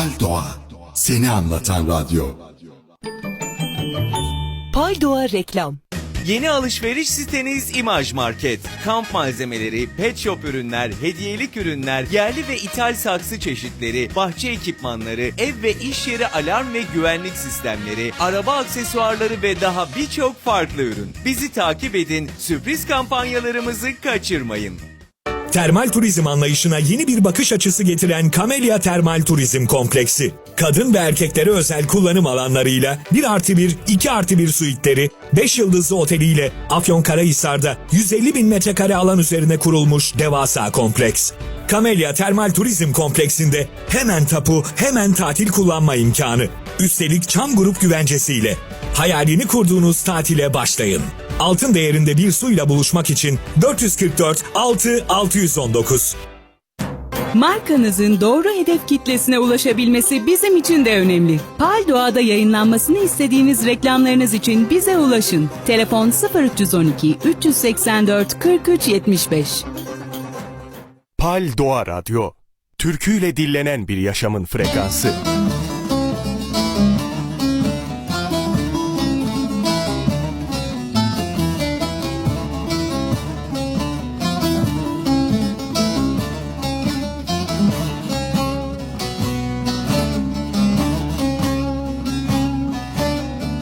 Pal Doğa, seni anlatan radyo. Paldoğa reklam. Yeni alışveriş siteniz İmaj Market. Kamp malzemeleri, pet shop ürünler, hediyelik ürünler, yerli ve ithal saksı çeşitleri, bahçe ekipmanları, ev ve iş yeri alarm ve güvenlik sistemleri, araba aksesuarları ve daha birçok farklı ürün. Bizi takip edin, sürpriz kampanyalarımızı kaçırmayın. Termal turizm anlayışına yeni bir bakış açısı getiren Camellia Termal Turizm Kompleksi. Kadın ve erkeklere özel kullanım alanlarıyla 1 artı 1, 2 artı 1 suitleri, 5 yıldızlı oteliyle Afyonkarahisar'da 150 bin metrekare alan üzerine kurulmuş devasa kompleks. Camellia Termal Turizm Kompleksinde hemen tapu, hemen tatil kullanma imkanı. Üstelik Çam Grup güvencesiyle. Hayalini kurduğunuz tatile başlayın. Altın değerinde bir suyla buluşmak için 444 6 619. Markanızın doğru hedef kitlesine ulaşabilmesi bizim için de önemli. Pal Doğa'da yayınlanmasını istediğiniz reklamlarınız için bize ulaşın. Telefon 0312 384 43 75. Pal Doğa Radyo. Türküyle dillenen bir yaşamın frekansı.